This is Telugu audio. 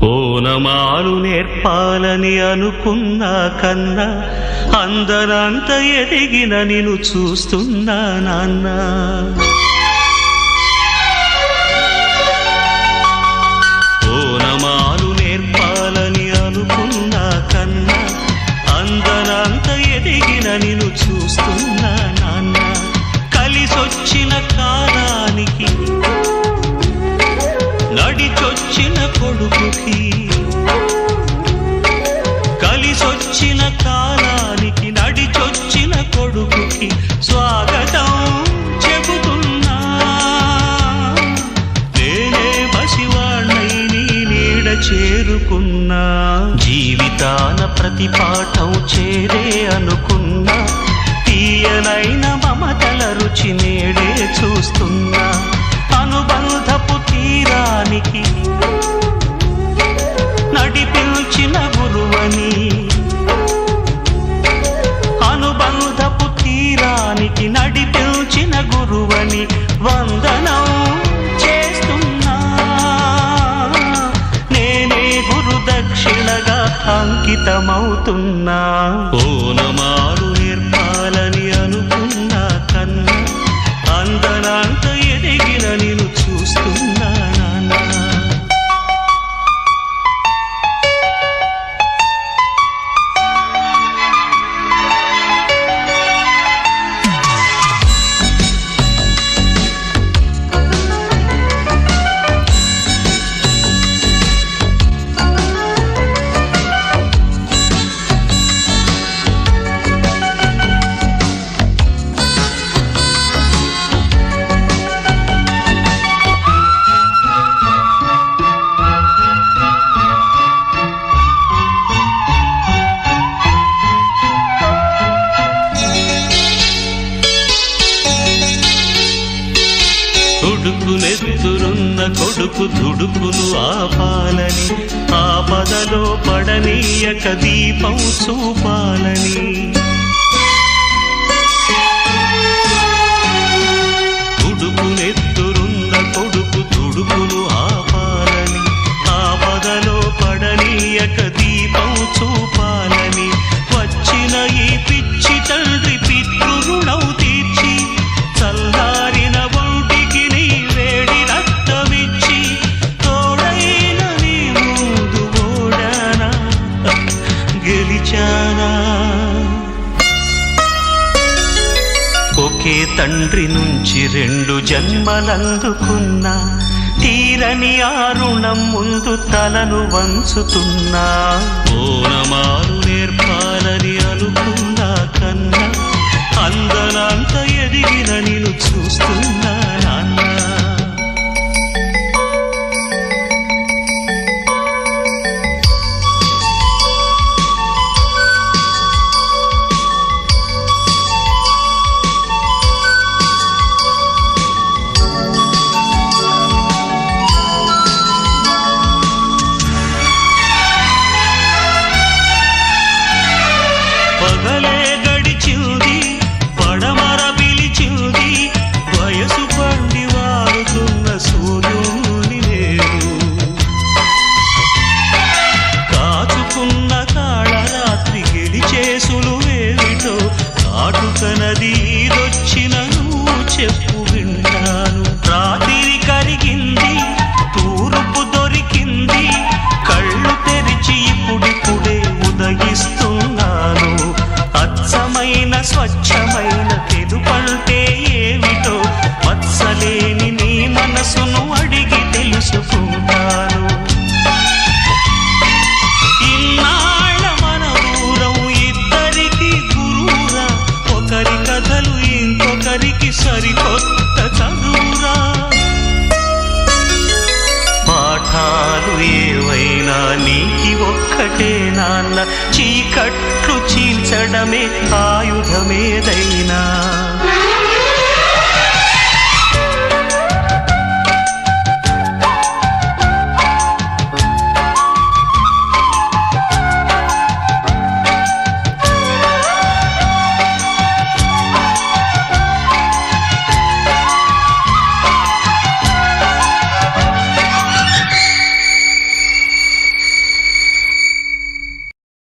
ఓనమాలు నేర్పాలని అనుకున్నా కన్నా అందరంత ఎదిగిన నిన్ను చూస్తున్నా నాన్న. ఓనమాలు నేర్పాలని అనుకున్నా కన్నా అందరంత ఎదిగిన నిన్ను చూస్తున్నా కొడుకుకి. కలిసొచ్చిన కాలానికి నడిచొచ్చిన కొడుకుకి స్వాగతం చెబుతున్నా. నేనే పసివాణ్ణై నీ నీడ చేరుకున్నా. జీవితాన ప్రతి పాఠం చేరే అనుకున్నా. తీయనైన మమతల రుచి నేడే చూస్తున్నా. అనుబంధ అంకితమవుతున్నా. ఓ నమా తుడుకునెత్తురున్న కొడుకు ఆపాలని ఆపదలో పడనీయక దీపం చూపాలని. తుడుకునెత్తురున్న కొడుకు తుడుపులు ఆపాలని ఆపదలో పడనీయక దీపం చూపాలని. వచ్చిన ఈ పిచ్చి తండ్రి ఒకే తండ్రి నుంచి రెండు జన్మలందుకున్న తీరని ఆ రుణం ముందు తలను వంచుతున్నా. ఓనమారు నేర్పాలని అనుకున్నా కన్నా అందనంత ఎదిగిన నేను చూస్తున్నా. కాళరాత్రి గెలిచేసులు వేవిటో కాటుక నది ఈదొచ్చిన చెప్పు వింటాను రాత్రి కరిగింది తూర్పు దొరికింది కళ్ళు తెరిచి ఇప్పుడిప్పుడే ఉదయిస్తున్నాను. అచ్చమైన స్వచ్ఛమైన తెలుపంటే ఆయుధమే ఆయుధమేదైనా